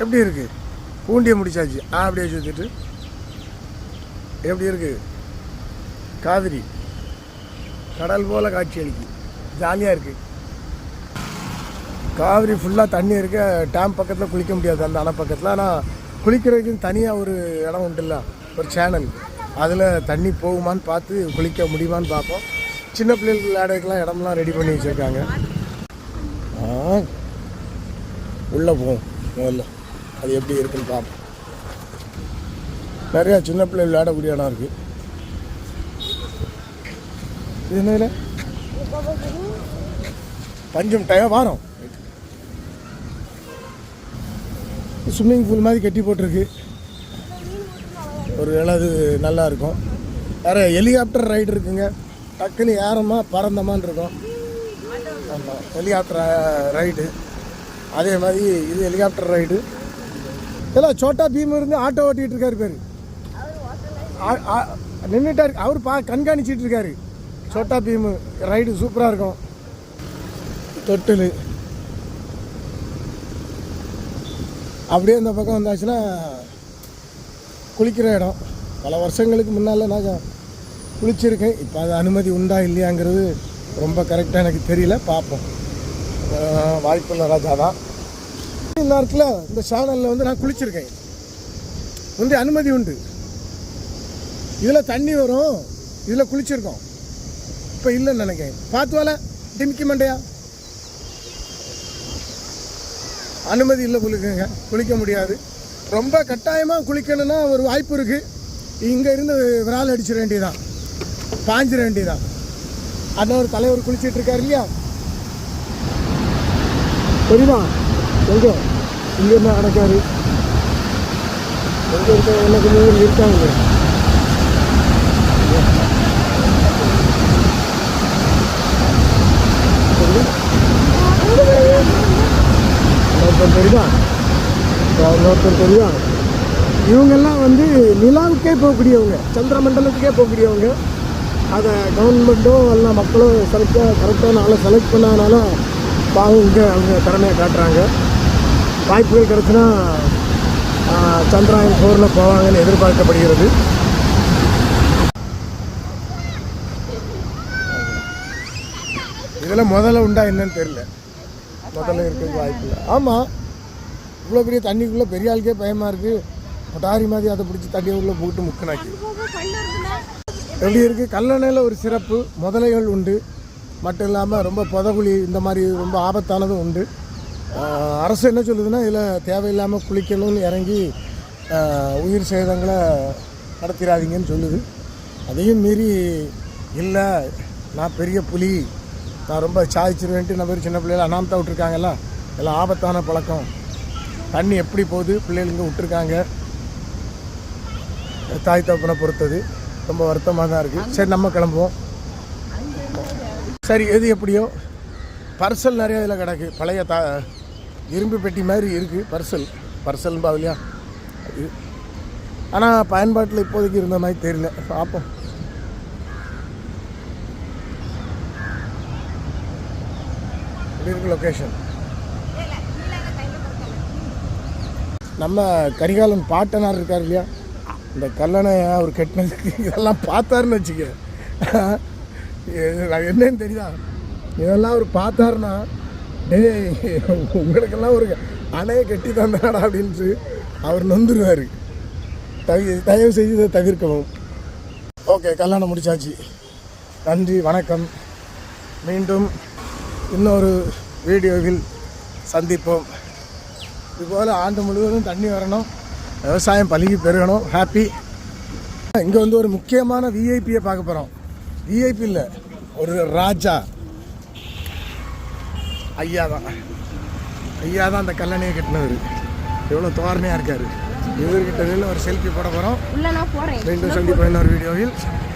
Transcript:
எப்படி இருக்குது பூண்டியை முடிச்சாச்சு. ஆ அப்படியே சுற்றிட்டு எப்படி இருக்குது காவிரி. கடல் போல் காட்சி அளிக்கு. ஜாலியாக இருக்குது காவிரி ஃபுல்லாக தண்ணி இருக்க டேம் பக்கத்தில் குளிக்க முடியாது. அந்த அணை பக்கத்தில். ஆனால் குளிக்கிறதுக்கு தனியாக ஒரு இடம் உண்டுல்ல ஒரு சேனல் அதில் தண்ணி போகுமான்னு பார்த்து குளிக்க முடியுமான்னு பார்ப்போம். சின்ன பிள்ளைகளுக்கு விளையாடுறதுக்கெலாம் இடம்லாம் ரெடி பண்ணி வச்சுருக்காங்க. ஆ உள்ளே போவோம் முதல்ல. அது எப்படி இருக்குன்னு பார்ப்போம். நிறையா சின்ன பிள்ளை விளையாடக்கூடிய இடம் இருக்குது இது என்ன பஞ்சம் டயம் வாரம். ஸ்விம்மிங் பூல் மாதிரி கட்டி போட்டிருக்கு. ஒரு வேளை அது நல்லா இருக்கும். வேறு ஹெலிகாப்டர் ரைடு இருக்குங்க. டக்குன்னு ஏறமா பறந்தமான் இருக்கும். ஆமாம் ஹெலிகாப்டர் ரைடு அதே மாதிரி இது ஹெலிகாப்டர் ரைடு இதெல்லாம் சோட்டா பீம் இருந்து ஆட்டோ ஓட்டிகிட்டு இருக்காரு பேர். நின்றுட்டாரு அவர் பா கண்காணிச்சிட்டு இருக்காரு. சோட்டா பீமு ரைடு சூப்பராக இருக்கும். தொட்டில். அப்படியே இந்த பக்கம் வந்தாச்சுன்னா குளிக்கிற இடம். பல வருஷங்களுக்கு முன்னால் நான் குளிச்சிருக்கேன். இப்போ அது அனுமதி உண்டா இல்லையாங்கிறது ரொம்ப கரெக்டாக எனக்கு தெரியல. பார்ப்போம். வாய்ப்புள்ள ராஜா தான். இந்த இடத்துல இந்த சேனலில் வந்து நான் குளிச்சிருக்கேன். வந்து அனுமதி உண்டு. இதில் தண்ணி வரும். இதில் குளிச்சிருக்கோம். இப்போ இல்லைன்னு நினைக்கிறேன். பார்த்து வேலை டிமிக்கி மண்டையா? அனுமதி இல்லை குளிக்குங்க. குளிக்க முடியாது. ரொம்ப கட்டாயமாக குளிக்கணும்னா ஒரு வாய்ப்பு இருக்குது இங்கே இருந்து விரால் அடிச்சிட வேண்டியதான் பாஞ்சிட வேண்டியதான் அண்ணன் ஒரு தலைவர் குளிச்சிட்டு இருக்காரு இல்லையா? தெரியுமா எங்கே இங்கே என்ன எங்கே இருக்க என்ன கொஞ்சம் இருக்காங்க இன்னொருத்தர் தெரியுமா அப்புறம் இன்னொருத்தர் இவங்கெல்லாம் வந்து நிலாவுக்கே போகக்கூடியவங்க சந்திரமண்டலத்துக்கே போகக்கூடியவங்க. அதை கவர்மெண்ட்டோ எல்லாம் மக்களும் செலக்டாக கரெக்டான ஆளை செலக்ட் பண்ணாதனால பாவம் இங்கே அவங்க திறமையை காட்டுறாங்க. வாய்ப்புகள் கிடச்சுன்னா சந்திராயன் ஃபோரில் போவாங்கன்னு எதிர்பார்க்கப்படுகிறது. இதெல்லாம் முதல்ல உண்டா என்னன்னு தெரியல. முதல்ல இருக்கிறது வாய்ப்பு இல்லை. ஆமாம் இவ்வளோ பெரிய தண்ணிக்குள்ளே பெரிய ஆளுக்கே பயமாக இருக்குது கொட்டாரி மாதிரி அதை பிடிச்சி தண்ணி உள்ளே போட்டு முக்கினாக்கி. எப்படி இருக்குது கல்லணையில் ஒரு சிறப்பு முதலைகள் உண்டு. மட்டும் இல்லாமல் ரொம்ப புதகுழி இந்த மாதிரி ரொம்ப ஆபத்தானதும் உண்டு. அரசு என்ன சொல்லுதுன்னா இதில் தேவையில்லாமல் குளிக்கணும்னு இறங்கி உயிர் சேதங்களை நடத்திடாதீங்கன்னு சொல்லுது. அதையும் மீறி இல்லை நான் பெரிய புலி நான் ரொம்ப சாதிச்சிருவேன்ட்டு நம்ம பேர் சின்ன பிள்ளைகள் அனாமத்தா விட்டுருக்காங்கல்ல எல்லாம் ஆபத்தான பழக்கம். தண்ணி எப்படி போகுது? பிள்ளைகளுங்க விட்டுருக்காங்க. தாய் தப்பனை பொறுத்தது. ரொம்ப வருத்தமாக தான் இருக்குது சரி நம்ம கிளம்புவோம். சரி எது எப்படியோ? பர்சல் நிறையா இதில் கிடக்கு. பழைய தா இரும்பு பெட்டி மாதிரி இருக்குது பர்சல். பர்சல் இல்லையா அது. ஆனால் பயன்பாட்டில் இப்போதைக்கு இருந்த மாதிரி தெரியல. பார்ப்போம் எப்படி இருக்குது லொக்கேஷன் நம்ம கரிகாலன் பாட்டனார் இருக்கார் இல்லையா? இந்த கல்லணை அவர் கட்டினதுக்கு இதெல்லாம் பார்த்தாருன்னு வச்சுக்க என்னன்னு தெரியுதா? இதெல்லாம் அவர் பார்த்தாருன்னா டேய் உங்களுக்கெல்லாம் ஒரு அணையை கட்டி தந்தாடா அப்படின்ட்டு அவர் நொந்துருவார். தவி தயவு செய்து இதை தவிர்க்கவும். ஓகே கல்யாணம் முடிச்சாச்சு. நன்றி வணக்கம். மீண்டும் இன்னொரு வீடியோவில் சந்திப்போம். இதுபோல் ஆண்டு முழுவதும் தண்ணி வரணும் விவசாயம் பழுகி பெருகணும் ஹாப்பி இங்கே வந்து ஒரு முக்கியமான விஐபியை பார்க்க போகிறோம் விஐபி இல்லை ஒரு ராஜா. ஐயா தான். ஐயா தான் அந்த கல்லணையை கட்டினவர். எவ்வளோ தோரணையாக இருக்கார். இவர்கிட்ட நின்று ஒரு செல்ஃபி போட போகிறோம் மீண்டும் சந்திப்போம் இன்னொரு வீடியோவில்.